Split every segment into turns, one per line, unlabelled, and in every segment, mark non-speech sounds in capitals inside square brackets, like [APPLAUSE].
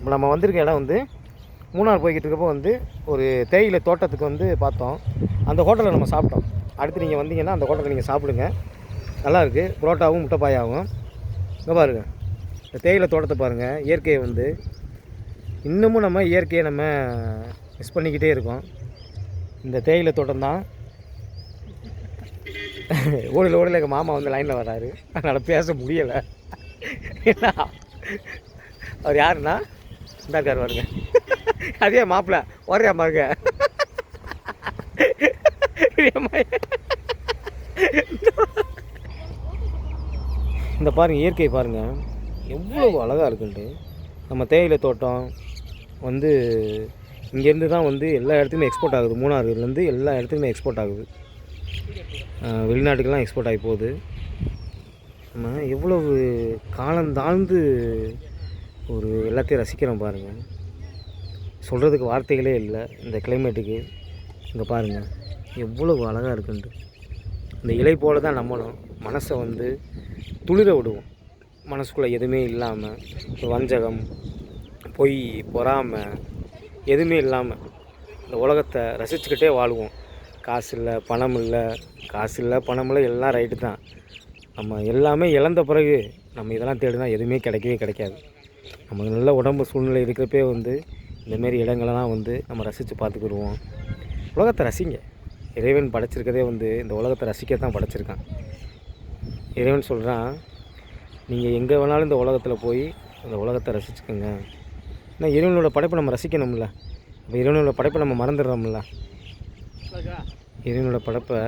இப்போ நம்ம வந்திருக்க இடம் வந்து மூணார் போய்கிட்டு இருக்கப்போ வந்து ஒரு தேயிலை தோட்டத்துக்கு வந்து பார்த்தோம். அந்த ஹோட்டலில் நம்ம சாப்பிட்டோம். அடுத்து நீங்கள் வந்தீங்கன்னா அந்த ஹோட்டலில் நீங்கள் சாப்பிடுங்க. நல்லாயிருக்கு புரோட்டாவும் முட்டைப்பாயாவும். இங்கே பாருங்கள் இந்த தேயிலை தோட்டத்தை பாருங்கள் இயற்கையை வந்து இன்னமும் நம்ம இயற்கையை நம்ம மிஸ் பண்ணிக்கிட்டே இருக்கோம். இந்த தேயிலை தோட்டம் தான். [LAUGHS] ஓடியில் ஓடியில் எங்கள் மாமா வந்து லைனில் வராரு. அதனால் பேச முடியலை. [LAUGHS] அவர் யாருன்னா? இந்தாக்கார் வருங்க அதே மாப்பிள்ள ஒரே பாருங்க இந்த பாருங்க இயற்கை பாருங்க. எவ்வளவு அழகாக இருக்குன்ட்டு. நம்ம தேயிலை தோட்டம் வந்து இங்கேருந்து தான் வந்து எல்லா இடத்துக்குமே எக்ஸ்போர்ட் ஆகுது. மூணாறுலேருந்து எல்லா இடத்துக்குமே எக்ஸ்போர்ட் ஆகுது. வெளிநாட்டுக்கெல்லாம் எக்ஸ்போர்ட் ஆகி போகுது. நம்ம எவ்வளவு காலம் தாழ்ந்து ஒரு எல்லாத்தையும் ரசிக்கிறோம் பாருங்கள் சொல்கிறதுக்கு வார்த்தைகளே இல்லை. இந்த கிளைமேட்டுக்கு இங்கே பாருங்கள் எவ்வளவு அழகாக இருக்குன்ட்டு. இந்த இலை போல தான் நம்மளும் மனசை வந்து துளிர விடுவோம். மனசுக்குள்ளே எதுவுமே இல்லாமல் வஞ்சகம் பொய் பொறாமை எதுவுமே இல்லாமல் இந்த உலகத்தை ரசிச்சுக்கிட்டே வாழுவோம். காசு இல்லை பணம் இல்லை. காசு இல்லை பணம் இல்லை எல்லாம் ரைட்டு தான். நம்ம எல்லாமே இழந்த பிறகு நம்ம இதெல்லாம் தேடினா எதுவுமே கிடைக்கவே கிடைக்காது. நமக்கு நல்ல உடம்பு சூழ்நிலை இருக்கிறப்பே வந்து இந்தமாரி இடங்களெல்லாம் வந்து நம்ம ரசித்து பார்த்துக்கிடுவோம். உலகத்தை ரசிங்க. இறைவன் படைச்சிருக்கதே வந்து இந்த உலகத்தை ரசிக்க தான் படைச்சிருக்கான். இறைவன் சொல்கிறான் நீங்கள் எங்கே வேணாலும் இந்த உலகத்தில் போய் இந்த உலகத்தை ரசிச்சுக்கோங்க. ஏன்னா இறைவனோட படைப்பை நம்ம ரசிக்கணும்ல. அப்போ இறைவனோட படைப்பை நம்ம மறந்துடுறோம்ல. இறைவனோட படைப்பை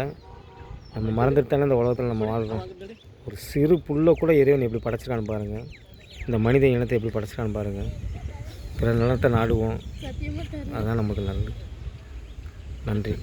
நம்ம மறந்துட்டு இந்த உலகத்தில் நம்ம வாழ்கிறோம் ஒரு சிறு புல்லை கூட இறைவன் எப்படி படைச்சிருக்கான்னு பாருங்கள் இந்த மனித இனத்தை எப்படி படைச்சிருக்கான்னு பாருங்கள் பிற நிலத்தை நாடுவோம். அதுதான் நமக்கு நல்லது. நன்றி.